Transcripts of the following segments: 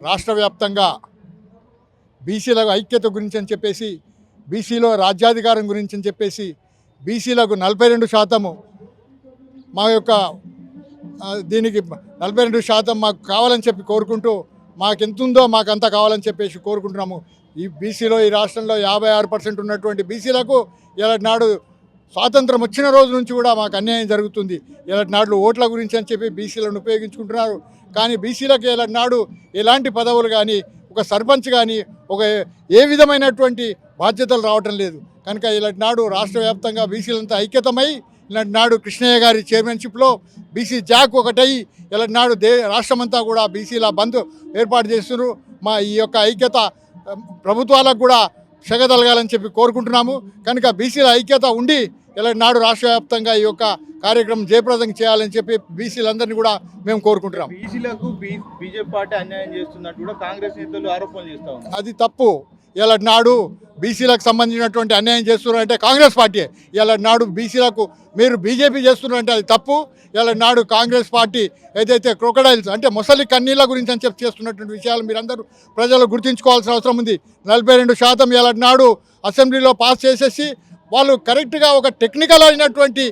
రాష్ట్ర వ్యాప్తంగా బీసీలకు ఐక్యత గురించి అని చెప్పేసి బీసీలో రాజ్యాధికారం గురించి అని చెప్పేసి బీసీలకు నలభై రెండు శాతము మా యొక్క దీనికి నలభై రెండు శాతం మాకు కావాలని చెప్పి కోరుకుంటూ మాకు ఎంత మాకు అంత కావాలని చెప్పేసి కోరుకుంటున్నాము. ఈ బీసీలో ఈ రాష్ట్రంలో యాభై ఆరు పర్సెంట్ ఉన్నటువంటి బీసీలకు ఇలాంటి నాడు స్వాతంత్రం వచ్చిన రోజు నుంచి కూడా మాకు అన్యాయం జరుగుతుంది. ఇలాంటి నాడు ఓట్ల గురించి అని చెప్పి బీసీలను ఉపయోగించుకుంటున్నారు. కానీ బీసీలకు ఇలాంటి నాడు ఎలాంటి పదవులు కానీ ఒక సర్పంచ్ కానీ ఒక ఏ విధమైనటువంటి బాధ్యతలు రావటం లేదు. కనుక ఇలాంటి నాడు రాష్ట్ర వ్యాప్తంగా బీసీలంతా ఐక్యతమై ఇలాంటి నాడు కృష్ణయ్య గారి చైర్మన్షిప్లో బీసీ జాక్ ఒకటై ఇలాంటి నాడు దే రాష్ట్రమంతా కూడా బీసీల బంద్ ఏర్పాటు చేస్తున్నారు. మా ఈ యొక్క ఐక్యత ప్రభుత్వాలకు కూడా చెగదలగాలని చెప్పి కోరుకుంటున్నాము. కనుక బీసీల ఐక్యత ఉండి ఇలాంటి నాడు రాష్ట్ర వ్యాప్తంగా ఈ యొక్క కార్యక్రమం జయప్రదం చేయాలని చెప్పి బీసీలందరినీ కూడా మేము కోరుకుంటున్నాం. బీసీలకు బీజేపీ పార్టీ అన్యాయం చేస్తున్నట్టు కూడా కాంగ్రెస్ నేతలు ఆరోపణలు చేస్తా అది తప్పు. ఇలా నాడు బీసీలకు సంబంధించినటువంటి అన్యాయం చేస్తున్నారంటే కాంగ్రెస్ పార్టీ. ఇలా నాడు బీసీలకు మీరు బీజేపీ చేస్తున్నారంటే అది తప్పు. ఇలా నాడు కాంగ్రెస్ పార్టీ ఏదైతే క్రొకడైల్స్ అంటే మొసలి కన్నీళ్ళ గురించి అని చెప్పి చేస్తున్నటువంటి విషయాలు మీరందరూ ప్రజలు గుర్తుంచుకోవాల్సిన అవసరం ఉంది. నలభై రెండు శాతం ఇలా నాడు అసెంబ్లీలో పాస్ చేసేసి వాళ్ళు కరెక్ట్గా ఒక టెక్నికల్ అయినటువంటి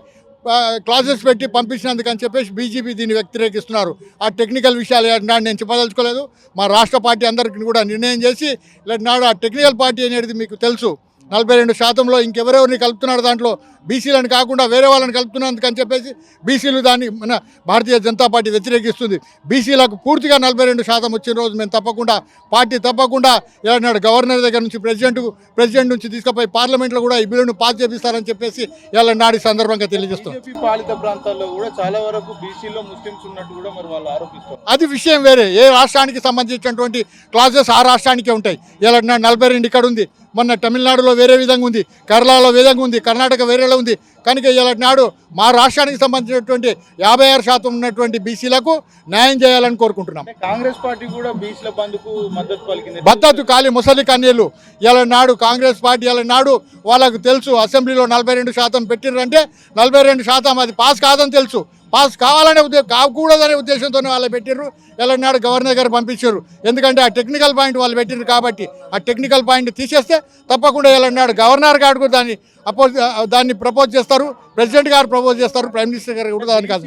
క్లాసెస్ పెట్టి పంపించినందుకు అని చెప్పేసి బీజేపీ దీన్ని వ్యతిరేకిస్తున్నారు. ఆ టెక్నికల్ విషయాలు నాడు నేను చెప్పదలుచుకోలేదు. మా రాష్ట్ర పార్టీ అందరికీ కూడా నిర్ణయం చేసి ఇలాంటి నాడు ఆ టెక్నికల్ పార్టీ అనేది మీకు తెలుసు. నలభై రెండు శాతంలో ఇంకెవరెవరిని కలుపుతున్నారు దాంట్లో? బీసీలను కాకుండా వేరే వాళ్ళని కలుపుతున్నందుకు అని చెప్పేసి బీసీలు దాన్ని మన భారతీయ జనతా పార్టీ వ్యతిరేకిస్తుంది. బీసీలకు పూర్తిగా నలభై రెండు శాతం వచ్చిన రోజు మేము తప్పకుండా పార్టీ తప్పకుండా ఇలాంటి గవర్నర్ దగ్గర నుంచి ప్రెసిడెంట్ ప్రెసిడెంట్ నుంచి తీసుకుపోయి పార్లమెంట్లో కూడా ఈ బిల్లును పాస్ చేపిస్తారని చెప్పేసి ఇలా నాడి సందర్భంగా తెలియజేస్తున్నాం. బీజేపీ పాలిత ప్రాంతాల్లో కూడా చాలా వరకు బీసీలో ముస్లిమ్స్ ఉన్నట్టు కూడా మరి వాళ్ళు ఆరోపిస్తారు అది విషయం వేరే. ఏ రాష్ట్రానికి సంబంధించినటువంటి క్లాజెస్ ఆ రాష్ట్రానికే ఉంటాయి. ఇలా నలభై రెండు ఇక్కడ ఉంది. మొన్న తమిళనాడులో వేరే విధంగా ఉంది కేరళలో విధంగా ఉంది కర్ణాటక వేరేలా ఉంది. కనుక ఇలా నాడు మా రాష్ట్రానికి సంబంధించినటువంటి యాభై ఆరు శాతం ఉన్నటువంటి బీసీలకు న్యాయం చేయాలని కోరుకుంటున్నాం. కాంగ్రెస్ పార్టీ కూడా బీసీల బంద్కు మద్దతు పలికింది. బద్దతు కాలి ముసలి కన్నీళ్ళు. ఇలా నాడు కాంగ్రెస్ పార్టీ ఇలా నాడు వాళ్ళకు తెలుసు అసెంబ్లీలో నలభై రెండు శాతం పెట్టిర్రంటే నలభై రెండు శాతం అది పాస్ కాదని తెలుసు. పాస్ కావాలనే ఉద్దేశం కాకూడదనే ఉద్దేశంతోనే వాళ్ళు పెట్టిర్రు. ఇలా నాడు గవర్నర్ గారు పంపించారు. ఎందుకంటే ఆ టెక్నికల్ పాయింట్ వాళ్ళు పెట్టిర్రు కాబట్టి ఆ టెక్నికల్ పాయింట్ తీసేస్తే తప్పకుండా ఇలా నాడు గవర్నర్ గారు కూడా దాన్ని అపోజ్ దాన్ని ప్రపోజ్ చేస్తారు. ప్రెసిడెంట్ గారు ప్రపోజ్ చేస్తారు. ప్రైమ్ మినిస్టర్ గారు కూడా దాని కాదు.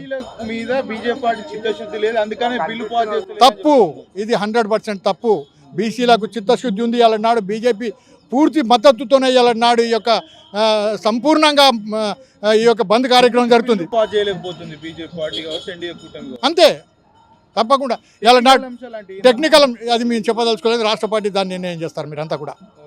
మీద బీజేపీ పార్టీ చిత్తశుద్ధి లేదు. అందుకనే బిల్లు పాస్ చేస్తలేదు. తప్పు. ఇది హండ్రెడ్ పర్సెంట్ తప్పు. బీసీలకు చిత్తశుద్ధి ఉంది. నాడు బీజేపీ పూర్తి మద్దతుతోనే నాడు ఈ యొక్క సంపూర్ణంగా ఈ యొక్క బంద్ కార్యక్రమం జరుగుతుంది. అంతే. తప్పకుండా. ఇలా నాడు టెక్నికల్ అది మేము చెప్పదలుచుకోలేదు. రాష్ట్ర పార్టీ దాన్ని నిర్ణయం చేస్తారు మీరంతా కూడా.